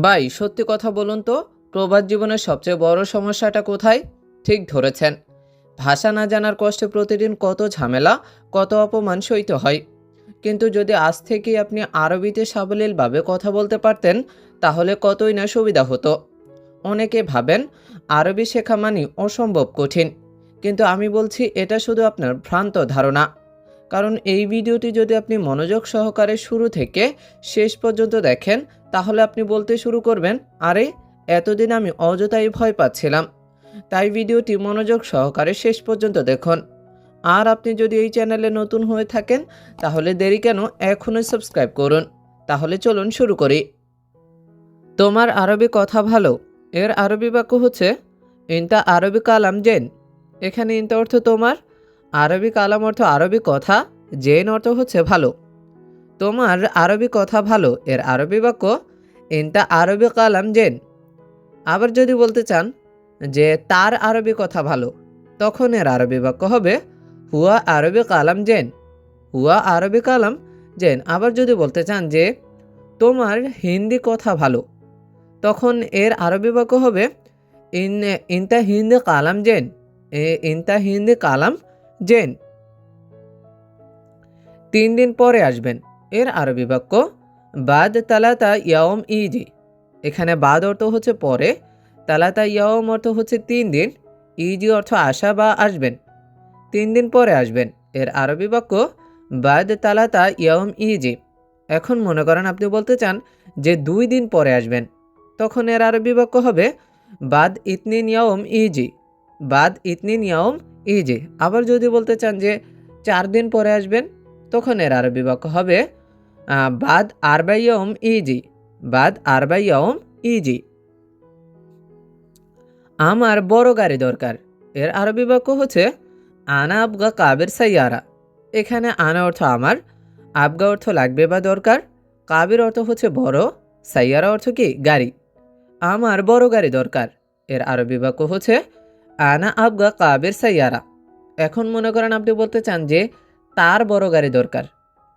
ভাই, সত্যি কথা বলুন তো, প্রবাদ জীবনের সবচেয়ে বড় সমস্যাটা কোথায়? ঠিক ধরেছেন। ভাষা না জানার কষ্টে প্রতিদিন কত ঝামেলা, কত অপমান সইতে হয়। কিন্তু যদি আজ থেকেই আপনি আরবিতে সাবলীলভাবে কথা বলতে পারতেন, তাহলে কতই না সুবিধা হতো। অনেকে ভাবেন, আরবি শেখা মানে অসম্ভব কঠিন। কিন্তু আমি বলছি, এটা শুধু আপনার ভ্রান্ত ধারণা। কারণ এই ভিডিওটি যদি আপনি মনোযোগ সহকারে শুরু থেকে শেষ পর্যন্ত দেখেন তাহলে আপনি বলতে শুরু করবেন, আরে, এতদিন আমি অযথাই ভয় পাচ্ছিলাম। তাই ভিডিওটি মনোযোগ সহকারে শেষ পর্যন্ত দেখুন। আর আপনি যদি এই চ্যানেলে নতুন হয়ে থাকেন, তাহলে দেরি কেন? এখনই সাবস্ক্রাইব করুন। তাহলে চলুন শুরু করি। তোমার আরবি কথা ভালো। এর আরবি বাক্য হচ্ছে, ইনতা আরবি কালাম জেন। এখানে ইনতা অর্থ তোমার, আরবি কালাম অর্থ আরবি কথা, জেন অর্থ হচ্ছে ভালো। তোমার আরবি কথা ভালো। এর আরবি বাক্য ইনতা আরবি কালাম জেন। আবার যদি বলতে চান যে তার আরবি কথা ভালো, তখন এর আরবি বাক্য হবে হুয়া আরবি কালাম জেন। হুয়া আরবি কালাম জেন। আবার যদি বলতে চান যে তোমার হিন্দি কথা ভালো, তখন এর আরবি বাক্য হবে ইন ইনতা হিন্দি কালাম জেন। ইনতা হিন্দি কালাম জেন। তিন দিন পরে আসবেন, এর আরবি বাক্য বাদ তালাতা ইয়াওম ইজি এখানে বাদ অর্থ হচ্ছে পরে, তালাতা ইয়াওম অর্থ হচ্ছে তিন দিন ইজি অর্থ আসা বা আসবেন, তিন দিন পরে আসবেন। এর আরবি বাক্য, বাদ তালাতা ইয়াওম ইজি এখন মনে করেন আপনি বলতে চান যে দুই দিন পরে আসবেন, তখন এর আরবি বাক্য হবে, বাদ ইতনিন ইয়াওম ইজি বাদ ইতনিন ইয়াওম ইজি আবার যদি বলতে চান যে চার দিন পরে আসবেন, তখন এর আরবি বাক্য হবে বাদ আরবাইয়ম ইজি, বাদ আরবাইয়ম ইজি। আমার বড় গাড়ি দরকার। এর আরবি বাক্য হচ্ছে, আনা আবগা কাবের সাইয়ারা। এখানে আনা অর্থ আমার, আবগা অর্থ লাগবে বা দরকার, কাবের অর্থ হচ্ছে বড়, সাইয়ারা অর্থ কি? গাড়ি। আমার বড় গাড়ি দরকার। এর আরবি বাক্য হচ্ছে, আনা আবগা কাবের সাইয়ারা। এখন মনে করেন আপনি বলতে চান যে, তার বড় গাড়ি দরকার।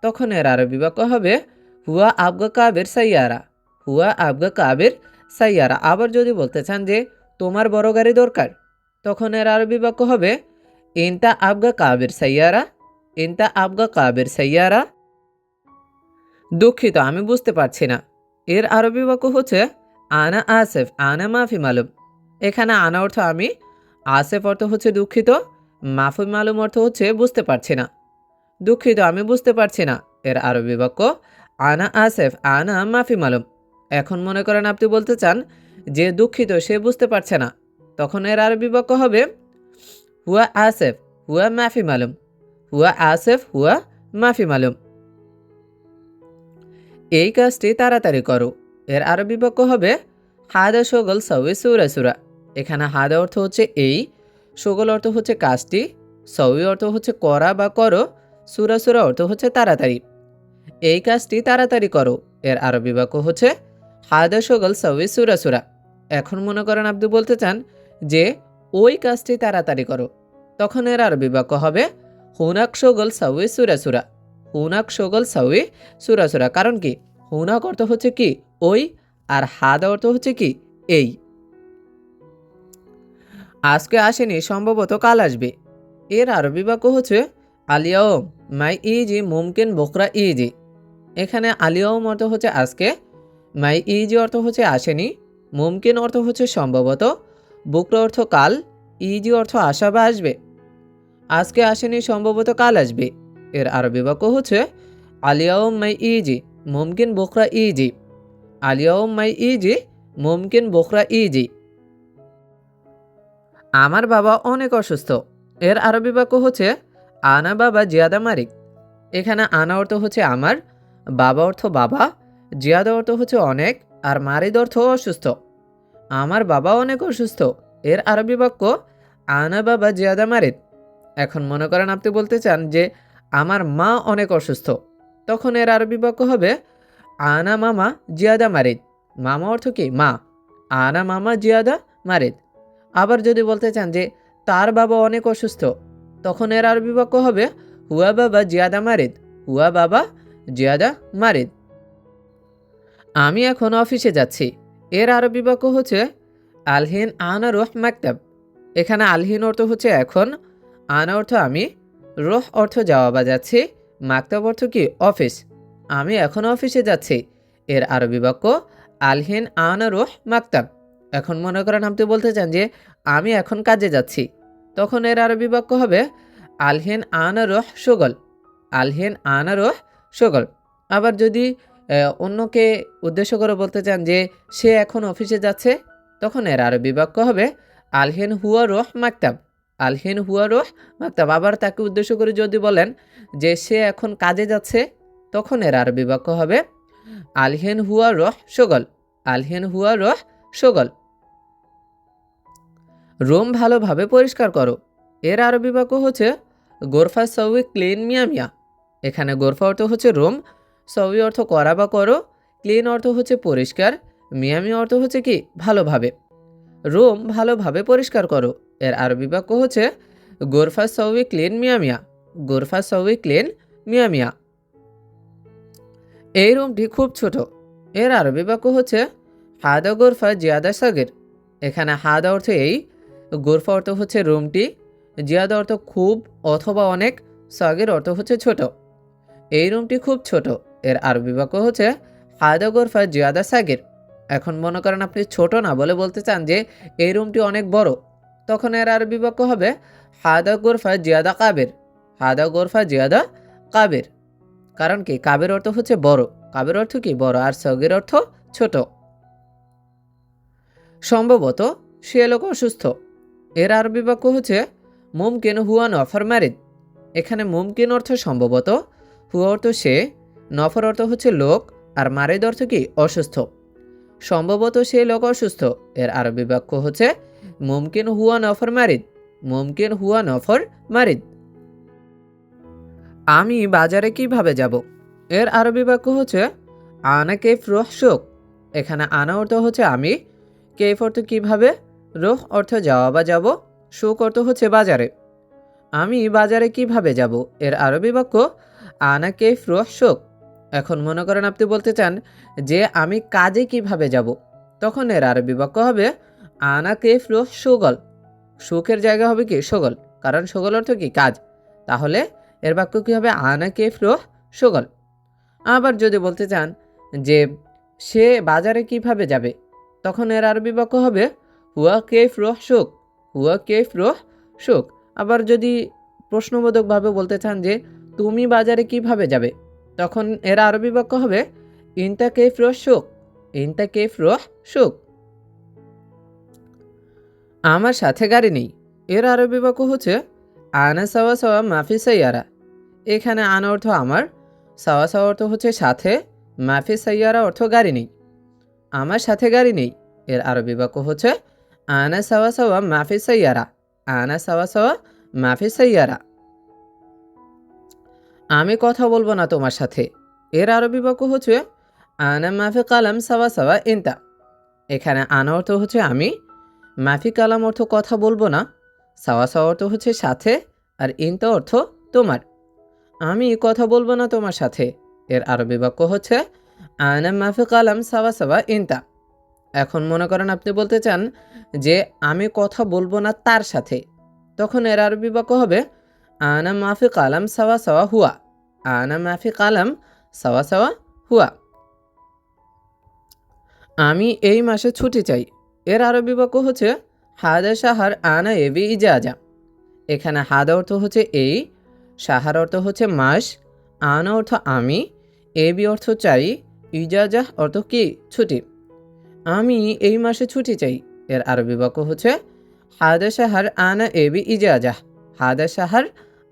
তখন এর আরবি বাক্য হবে, হুয়া আবগা কাবের সাইয়ারা। হুয়া আবগা কাবের সাইয়ারা। আবার যদি বলতে চান যে, তোমার বড় গাড়ি দরকার? তখন এর আরবি বাক্য হবে, ইনতা আবগা কাবের সাইয়ারা। ইনতা আবগা কাবের সাইয়ারা? দুঃখিত, আমি বুঝতে পারছি না। এর আরবি বাক্য হচ্ছে, আনা আসেফ, আনা মাফি মালুম। এখানে আনা অর্থ আমি, আসেফ অর্থ হচ্ছে দুঃখিত, মাফি মালুম অর্থ হচ্ছে বুঝতে পারছি না। দুঃখিত, আমি বুঝতে পারছি না। এর আরবি বাক্য আনা আসেফ, আনা মাফি মালুম। এখন মনে করেন আপনি বলতে চান, যে দুঃখিত, সে বুঝতে পারছে না। তখন এর আরবি বাক্য হবে, হুয়া আসেফ, হুয়া মাফি মালুম। হুয়া আসেফ, হুয়া মাফি মালুম। এই কাজটি তাড়াতাড়ি করো। এর আরবি বাক্য হবে, হাদা সগল সৌয়ে সুরা সুরা। এখানে হাদা অর্থ হচ্ছে এই, সগল অর্থ হচ্ছে কাজটি সৌই অর্থ হচ্ছে করা বা করো সুরা সুরা অর্থ হচ্ছে তাড়াতাড়ি। এই কাজটি তাড়াতাড়ি করো। এর আরবি বাক্য হচ্ছে, হাদা সগল সৌয়ে সুরা সুরা। এখন মনে করেন আপনি বলতে চান যে, ওই কাজটি তাড়াতাড়ি করো। তখন এর আরবি বাক্য হবে, হুনাক সগল সাউয়ে সুরা সুরা। হুনাক সগল সাউয়ে সুরা সুরা কারণ কি? হুনাক অর্থ হচ্ছে কি? ওই, আর হাদা অর্থ হচ্ছে কি? এই। আজকে আসেনি, সম্ভবত কাল আসবে। এর আরবি বাক্য হচ্ছে আলিয়াওম মাই ইজি, মুমকিন, বকরা ইজি। এখানে আলিয়াওম অর্থ হচ্ছে আজকে, মাই ইজি অর্থ হচ্ছে আসেনি, মুমকিন অর্থ হচ্ছে সম্ভবত, বুকরা অর্থ কাল, ইজি অর্থ আশা বা আসবে। আজকে আসেনি, সম্ভবত কাল আসবে। এর আরবি বাক্য হচ্ছে আলিয়াউম মাই ইজি, মুমকিন বোখরা ইজি। আলিয়াউম মাই ইজি, মুমকিন বোখরা ইজি। আমার বাবা অনেক অসুস্থ। এর আরবি বাক্য হচ্ছে আনা বাবা জিয়াদা মারিক। এখানে আনা অর্থ হচ্ছে আমার, বাবা অর্থ বাবা, জিয়াদা অর্থ হচ্ছে অনেক, আর মারিদ অর্থ অসুস্থ। আমার বাবা অনেক অসুস্থ, এর আরবি বাক্য আনা বাবা জিয়াদা মারিদ। এখন মনে করেন আপনি বলতে চান যে আমার মা অনেক অসুস্থ, তখন এর আরবি বাক্য হবে আনা মামা জিয়াদা মারিদ। মামা অর্থ কি? মা। আনা মামা জিয়াদা মারিদ। আবার যদি বলতে চান যে তার বাবা অনেক অসুস্থ তখন এর আরবি বাক্য হবে, হুয়া বাবা জিয়াদা মারিদ, হুয়া বাবা জিয়াদা মারিদ। আমি এখন অফিসে যাচ্ছি। এর আরবি বাক্য হচ্ছে, আলহিন আনা রোহ মাকতাব। এখানে আলহিন অর্থ হচ্ছে, এখন। আনা অর্থ, আমি। রোহ অর্থ, যাওয়া বা যাচ্ছি মাকতাব অর্থ, কি? অফিস। আমি এখন অফিসে যাচ্ছি। এর আরবি বাক্য, আলহিন আনা রোহ মাকতাব। এখন মনে করেন, আপনি বলতে চান যে, আমি এখন কাজে যাচ্ছি। তখন এর আরবি বাক্য হবে, আলহেন আনা রোহ সুগল। আলহেন আনা রোহ সুগল। আবার যদি অন্যকে উদ্দেশ্য করে বলতে চান যে, সে এখন অফিসে যাচ্ছে, তখন এর আরবি বাক্য হবে, আলহেন হুয়া রোহ মাকতাব। আলহেন হুয়া রোহ মাকতাব। আবার তাকে উদ্দেশ্য করে যদি বলেন যে, সে এখন কাজে যাচ্ছে, তখন এর আরবি বাক্য হবে, আলহেন হুয়া রোহ সুগল। আলহেন হুয়া রোহ সুগল। রুম ভালোভাবে পরিষ্কার করো। এর আরবি বাক্য হচ্ছে গোরফা সউই ক্লিন মিয়া মিয়া। এখানে গোরফা অর্থ হচ্ছে রুম সউই অর্থ করা বা করো, ক্লিন অর্থ হচ্ছে পরিষ্কার মিয়ামি অর্থ হচ্ছে কি? ভালোভাবে। রুম ভালোভাবে পরিষ্কার করো। এর আরবি বাক্য হচ্ছে গোরফা সউই ক্লিন মিয়া মিয়া। গোরফা সউই ক্লিন মিয়া মিয়া। এই রুমটি খুব ছোট। এর আরবি বাক্য হচ্ছে হাদা গোরফা জিয়াদা সাগের। এখানে হাদা অর্থ এই গোরফা অর্থ হচ্ছে রুমটি, জিয়াদা অর্থ খুব অথবা অনেক, সাগের অর্থ হচ্ছে ছোট। এই রুমটি খুব ছোট, এর আরবি বাক্য হচ্ছে হাদা গোরফা, জিয়াদা সাগের। এখন মনে করেন আপনি ছোট না বলে বলতে চান যে এই রুমটি অনেক বড়। তখন এর আরবি বাক্য হবে হাদা গোরফা, জিয়াদা কাবের। হাদা গোরফা, জিয়াদা কাবের। কারণ কি? কাবের অর্থ হচ্ছে বড়। কাবের অর্থ কি? বড়। আর সগের অর্থ ছোট। সম্ভবত সে লোক অসুস্থ। এর আরবি বাক্য হচ্ছে, মুমকিন হুয়া নফর ম্যারিদ এখানে মুমকিন অর্থ সম্ভবত, হুয়া অর্থ সে, নফর অর্থ হচ্ছে লোক, আর মারিদ অর্থ কি, অসুস্থ। সম্ভবত সে লোক অসুস্থ। এর আরবি বাক্য হচ্ছে, মুমকিন হুয়া নফর ম্যারিদ মুমকিন হুয়া নফর মারিদ। আমি বাজারে কীভাবে যাব? এর আরবি বাক্য হচ্ছে, আনা কেফ রোহ শোক এখানে আনা অর্থ হচ্ছে, আমি। কেফ অর্থ কীভাবে? রোহ অর্থ যাওয়া বা যাব শোক অর্থ হচ্ছে বাজারে। আমি বাজারে কীভাবে যাব? এর আরবি বাক্য, আনা কেফ রোহ শোক এখন মনে করেন আপনি বলতে চান যে আমি কাজে কীভাবে যাব? তখন এর আরবি বাক্য হবে, আনা কেফ রোহ সুগল। সুখের জায়গা হবে কি? সগল। কারণ সগল অর্থ কি? কাজ। তাহলে এর বাক্য কী হবে? আনা কেফ রোহ সগল। আবার যদি বলতে চান যে সে বাজারে কীভাবে যাবে? তখন এর আরবি বাক্য হবে হুয়া কেফ রোহ সুখ? হুয়া কেফ রোহ সুখ? আবার যদি প্রশ্নবোধকভাবে বলতে চান যে, তুমি বাজারে কীভাবে যাবে? তখন এর আরবি বাক্য হবে, ইনতা কেফ রোহ সুখ? ইনতা কেফ রোহ সুখ? আমার সাথে গাড়ি নেই। এর আরবি বাক্য হচ্ছে, আনা সাওয়া সাওয়া মাফি সাইয়ারা। এখানে আনা অর্থ আমার, সাওয়া সাওয়া অর্থ হচ্ছে সাথে, মাফি সাইয়ারা অর্থ গাড়ি নেই। আমার সাথে গাড়ি নেই। এর আরবি বাক্য হচ্ছে আনা সাওয়া সাওয়া মাফি সাইয়ারা আনা সাওয়া সাওয়া মাফি সাইয়ারা আমি কথা বলব না তোমার সাথে। এর আরবি বাক্য হচ্ছে, আনা মাফি কালাম সাওয়া সাওয়া ইনতা। এখানে আনা অর্থ হচ্ছে আমি। মাফি কালাম অর্থ কথা বলব না। সাওয়া সাওয়া অর্থ হচ্ছে সাথে, আর ইনতা অর্থ তোমার। আমি কথা বলব না তোমার সাথে। এর আরবি বাক্য হচ্ছে, আনা মাফি কালাম সাওয়া সাওয়া ইনতা। এখন মনে করেন আপনি বলতে চান যে আমি কথা বলব না তার সাথে। তখন এর আরবি বাক্য হবে, আনা মাফি কালাম সাওয়া সাওয়া হুয়া। আনা মাফি কালাম সাওয়া সাওয়া হুয়া। আমি এই মাসে ছুটি চাই। এর আরবি বাক্য হচ্ছে, হাদা সাহার আনা এবি ইজাজা। এখানে হাদা অর্থ হচ্ছে এই সাহার অর্থ হচ্ছে মাস। আনা অর্থ আমি, এবি অর্থ চাই। ইজাজা অর্থ কি? ছুটি। আমি এই মাসে ছুটি চাই। এর আরবি বাক্য হচ্ছে, হাদা সাহার আনা এবি ইজাজা হাদা সাহার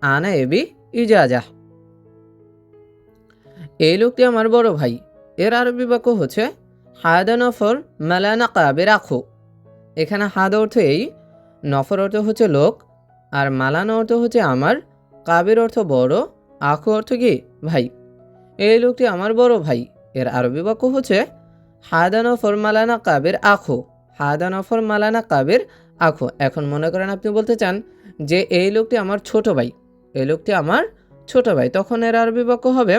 আনা এবি ইজাজা এই লোকটি আমার বড় ভাই। এর আরবি বাক্য হচ্ছে, হাদা নফর মালানা কাবে রাখো। এখানে হাদা অর্থ এই, নফর অর্থ হচ্ছে লোক, আর মালানা অর্থ হচ্ছে আমার, কাবের অর্থ বড়, আখু অর্থ কি? ভাই। এই লোকটি আমার বড় ভাই। এর আরবি বাক্য হচ্ছে হাদা নফর মালানা কাবের আখো, হাদা নফর মালানা কাবের আখো। এখন মনে করেন আপনি বলতে চান যে, এই লোকটি আমার ছোট ভাই, এই লোকটি আমার ছোট ভাই। তখন এর আরবি বাক্য হবে,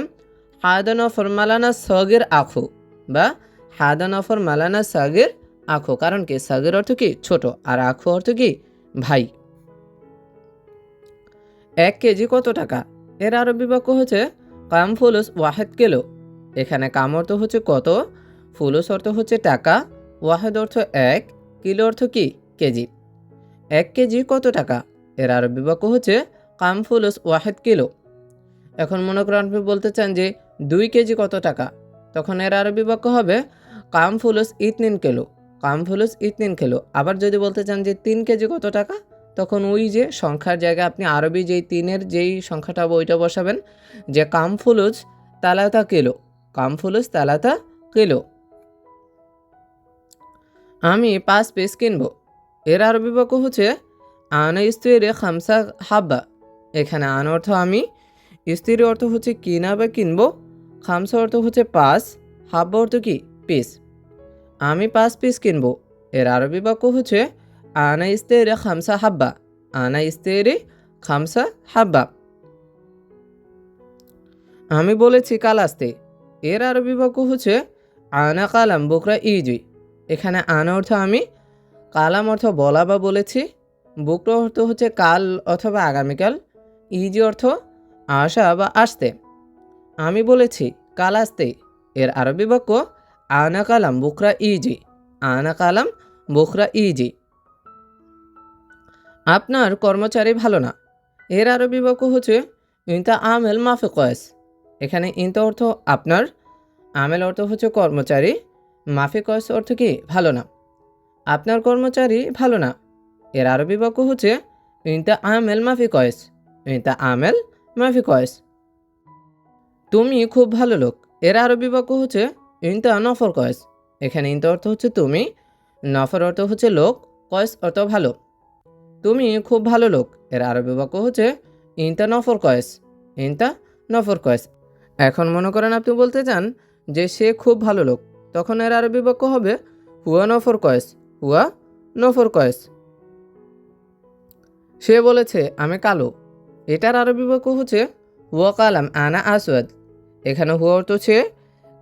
হাদা নফর মালানা সগের আখো বা হাদা নফর মালানা সাগের আখো। কারণ কি? সাগের অর্থ কি? ছোট। আর আখো অর্থ কি? ভাই। এক কেজি কত টাকা? এর আরবি বাক্য হচ্ছে, কাম ফুলুস ওয়াহেদ কিলো। এখানে কাম অর্থ হচ্ছে কত? ফুলুস অর্থ হচ্ছে টাকা, ওয়াহেদ অর্থ এক, কিলো অর্থ কি? কেজি। এক কেজি কত টাকা? এর আরবি বাক্য হচ্ছে কাম ফুলুস ওয়াহেদ কিলো। এখন মনে করেন বলতে চান যে দুই কেজি কত টাকা? তখন এর আরবি বাক্য হবে কাম ফুলুস ইতনিন কিলো। কাম ফুলুস ইতনিন কিলো। আবার যদি বলতে চান যে তিন কেজি কত টাকা? তখন ওই যে সংখ্যার জায়গায় আপনি আরবি যেই তিনের যেই সংখ্যাটা ওইটা বসাবেন যে কাম ফুলুস তালাতা কিলো। কাম ফুলুস তালাতা কিলো। আমি পাঁচ পিস কিনবো। এর আরবি বাক্য হচ্ছে, আনা স্ত্রীরে খামসা হাব্বা। এখানে আন অর্থ আমি, স্ত্রীর অর্থ হচ্ছে কিনা বা কিনব। খামসা অর্থ হচ্ছে পাঁচ, হাব্বা অর্থ কি? পিস আমি পাঁচ পিস কিনবো। এর আরবি বাক্য হচ্ছে, আনা ইস্তেরে খামসা হাব্বা। আনা ইস্তেরে খামসা হাব্বা। আমি বলেছি কাল আসতে। এর আরবি বাক্য হচ্ছে, আনা কালাম বুকরা ইজুই এখানে আনা অর্থ আমি, কালাম অর্থ বলা বা বলেছি বুকরা অর্থ হচ্ছে কাল অথবা আগামীকাল, ইজি অর্থ আসা বা আসতে। আমি বলেছি কাল আসতে, এর আরবি বাক্য আনা কালাম, বুকরা ইজি, আনা কালাম, বুকরা ইজি। আপনার কর্মচারী ভালো না, এর আরবি বাক্য হচ্ছে ইনতা আমেল মাফে কয়েস এখানে ইনতা অর্থ আপনার, আমেল অর্থ হচ্ছে কর্মচারী মাফি কয়েস অর্থ কি? ভালো না। আপনার কর্মচারী ভালো না। এর আরবি বাক্য হচ্ছে, ইনতা আমেল মাফি কয়েস ইনতা আমেল মাফি কয়েস তুমি খুব ভালো লোক। এর আরবি বাক্য হচ্ছে, ইনতা নফর কয়েস এখানে ইনতা অর্থ হচ্ছে তুমি, নফর অর্থ হচ্ছে লোক কয়েস অর্থ ভালো। তুমি খুব ভালো লোক। এর আরবি বাক্য হচ্ছে, ইনতা নফর কয়েস ইনতা নফর কয়েস এখন মনে করেন আপনি বলতে চান যে সে খুব ভালো লোক। তখন এর আরবি বাক্য হবে, হুয়া নফর কয়েস, হুয়া নফর কয়েস। সে বলেছে, আমি কালো। এটার আরবি বাক্য হচ্ছে, হুয়া কালাম আনা আসওয়াদ। এখানে হুয়া অর্থ হচ্ছে,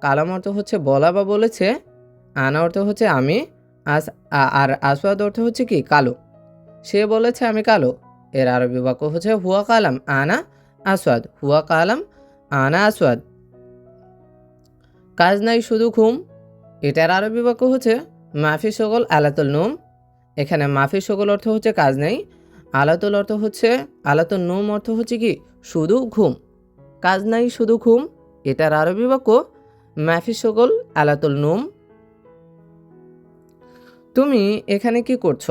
কালাম অর্থ হচ্ছে বলা বা বলেছে। আনা অর্থ হচ্ছে, আমি। আস আর আসওয়াদ অর্থ হচ্ছে কি, কালো। সে বলেছে, আমি কালো। এর আরবি বাক্য হচ্ছে, হুয়া কালাম আনা আসওয়াদ। হুয়া কালাম আনা আসওয়াদ। কাজ নাই শুধু ঘুম এটার আরবি বাক্য হচ্ছে মাফি সকল আলাতুল নুম। এখানে মাফি সকল অর্থ হচ্ছে কাজ নেই, আলাতুল অর্থ হচ্ছে, আলাতুল নুম অর্থ হচ্ছে কি? শুধু ঘুম। কাজ নাই, শুধু ঘুম। এটার আরবি বাক্য মাফি সকল আলাতুল নুম। তুমি এখানে কি করছ?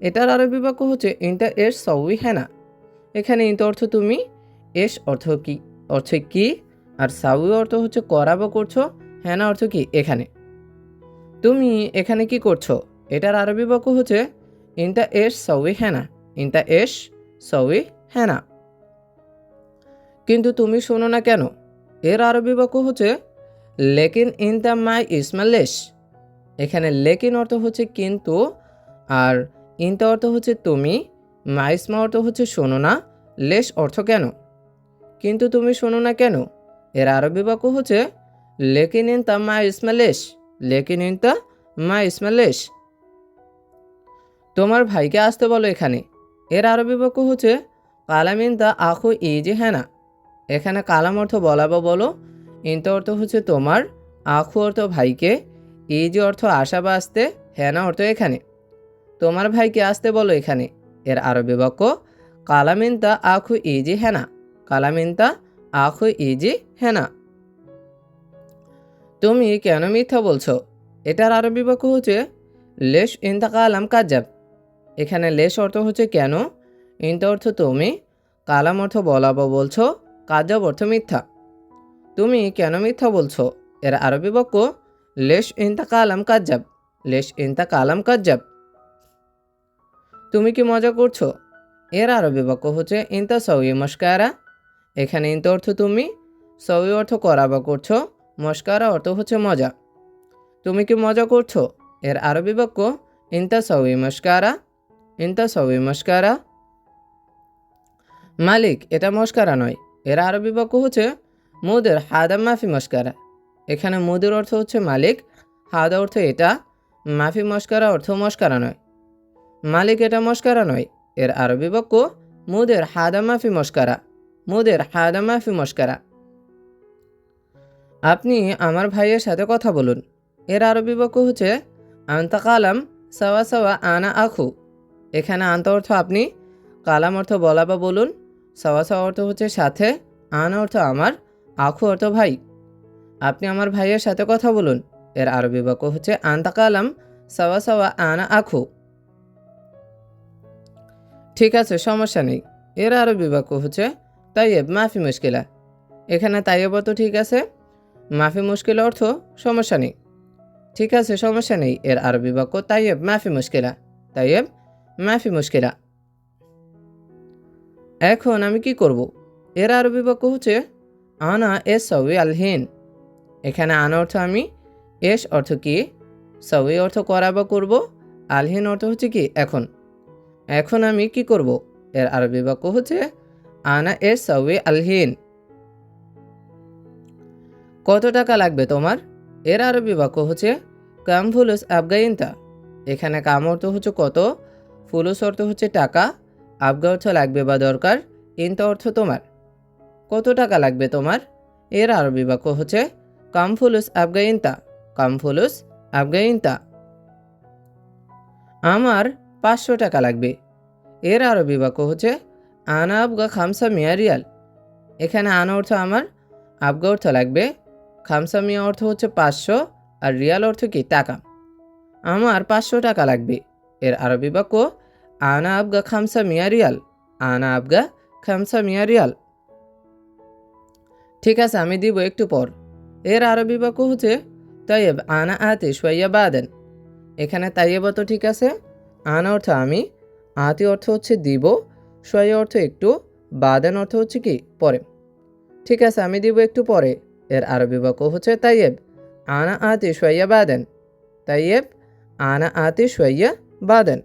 এটার আরবি বাক্য হচ্ছে ইন্টা এস সউই হ্যানা এখানে ইন্টা অর্থ তুমি, এস অর্থ কি অর্থ কি, আর সাউই অর্থ হচ্ছে করা বা করছ হ্যানা অর্থ কি? এখানে। তুমি এখানে কি করছ? এটার আরবি বাক্য হচ্ছে ইন্টা এস সউই হ্যানা ইন্টা এস সউই হ্যানা কিন্তু তুমি শোনো না কেন? এর আরবি বাক্য হচ্ছে, লেকিন ইনতা মাই ইসমালেশ এখানে লেকিন অর্থ হচ্ছে, কিন্তু আর ইনতা অর্থ হচ্ছে, তুমি। মাইসমা অর্থ হচ্ছে, শোনো না। লেশ অর্থ, কেন? কিন্তু তুমি শোনো না কেন? এর আরবি বাক্য হচ্ছে, লেকিন ইনতা মা ইসমালেশ লেকিন ইনতা মা ইসমালেশ। তোমার ভাইকে আসতে বলো এখানে। এর আরবি বাক্য হচ্ছে, কালাম ইনতা আখু ইজি হ্যাঁ না। এখানে কালাম অর্থ বলা বা বলো, ইনতা অর্থ হচ্ছে তোমার, আখু অর্থ ভাইকে ইজি অর্থ আশা বা আসতে হ্যানা অর্থ এখানে। তোমার ভাইকে আসতে বলো এখানে। এর আরবি বাক্য কালামিনতা আখু ইজি হেনা কালামিনতা আখু ইজি হেনা তুমি কেন মিথ্যা বলছো? এটার আরবি বাক্য হচ্ছে, লেশ ইনতা কালাম কাজাব এখানে লেশ অর্থ হচ্ছে, কেন? ইনতা অর্থ, তুমি। কালাম অর্থ বলা বা বলছো। কাজাব অর্থ, মিথ্যা। তুমি কেন মিথ্যা বলছো? এর আরবি বাক্য, লেশ ইনতা কালাম কাজাব লেশ ইনতা কালাম কাজাব তুমি কি মজা করছ? এর আরবি বাক্য হচ্ছে, ইনতা সৌই মস্কারা এখানে ইনতা অর্থ, তুমি। সৌই অর্থ করা বা করছ। মস্কারা অর্থ হচ্ছে মজা। তুমি কি মজা করছ? এর আরবি বাক্য ইনতা সৌই মস্কারা ইনতা সৌই মস্কারা। মালিক, এটা মস্কারা নয়। এর আরবি বাক্য হচ্ছে, মুদের হাদাম মাফি মস্কারা। এখানে মুদের অর্থ হচ্ছে মালিক। হাদা অর্থ এটা। মাফি মস্কারা অর্থ মস্কারা নয়। মালিক, এটা মস্কারা নয়। এর আরবি বাক্য, মুদের হাদা মাফি মস্কারা। মুদের হাদা মাফি মস্কারা। আপনি আমার ভাইয়ের সাথে কথা বলুন। এর আরবি বাক্য হচ্ছে, আন্তা কালাম সাওয়া সাওয়া আনা আখু। এখানে আন্ত অর্থ আপনি, কালাম অর্থ বলা বা বলুন, সাওয়া সাওয়া অর্থ হচ্ছে সাথে, আনা অর্থ আমার, আখু অর্থ ভাই। আপনি আমার ভাইয়ের সাথে কথা বলুন। এর আরবি বাক্য হচ্ছে, আন্তা কালাম সাওয়া সাওয়া আনা আখু। ঠিক আছে, সমস্যা নেই। এর আরবি বাক্য হচ্ছে তাইয়েব মাফি মুশকিলা। এখানে তাইয়েব তো ঠিক আছে মাফি মুশকিল অর্থ সমস্যা নেই। ঠিক আছে, সমস্যা নেই। এর আরবি বাক্য তাইয়েব মাফি মুশকিলা। তাইয়েব মাফি মুশকিলা। এখন আমি কি করব? এর আরবি বাক্য হচ্ছে, আনা এস সউই আলহীন এখানে আনা অর্থ আমি, এস অর্থ কি? সউই অর্থ করা বা করব। আলহীন অর্থ হচ্ছে কি? এখন। এখন আমি কি করব? এর আরবি বাক্য হচ্ছে, আনা এস সউই আলহীন কত টাকা লাগবে তোমার? এর আরবি বাক্য হচ্ছে, কাম ফুলুস আফগাইনতা এখানে কাম অর্থ হচ্ছে কত? ফুলুস অর্থ হচ্ছে টাকা। আবগা অর্থ লাগবে বা দরকার। ইনতা অর্থ তোমার। কত টাকা লাগবে তোমার? এর আরবি বাক্য হচ্ছে, কাম ফুলুস আফগাইনতা কাম ফুলুস আফগাইনতা আমার পাঁচশো টাকা লাগবে। এর আরবি বাক্য হচ্ছে, আনা আবগা খামসা মিয়া রিয়াল এখানে আনা অর্থ আমার, আবগা অর্থ লাগবে খামসা মিয়া অর্থ হচ্ছে পাঁচশো আর রিয়াল অর্থ কি টাকা। আমার পাঁচশো টাকা লাগবে। এর আরবি বাক্য, আনা আবগা খামসা মিয়া রিয়াল। আনা আবগা খামসা মিয়া রিয়াল। ঠিক আছে, আমি দিব একটু পর। এর আরবি বাক্য হচ্ছে তাইয়েব আনা আতে সোয়াইয়া বাদেন। এখানে তাইয়েব তো ঠিক আছে, আনা অর্থ আমি, আতি অর্থ হচ্ছে দিব সোয়াইয়া অর্থ একটু, বাদেন অর্থ হচ্ছে কি পরে। ঠিক আছে, আমি দিব একটু পরে। এর আরবি বাক্য হচ্ছে তাইয়েব। আনা আতি সোয়াইয়া বাদেন। তাইয়েব আনা আতি সোয়াইয়া বাদেন।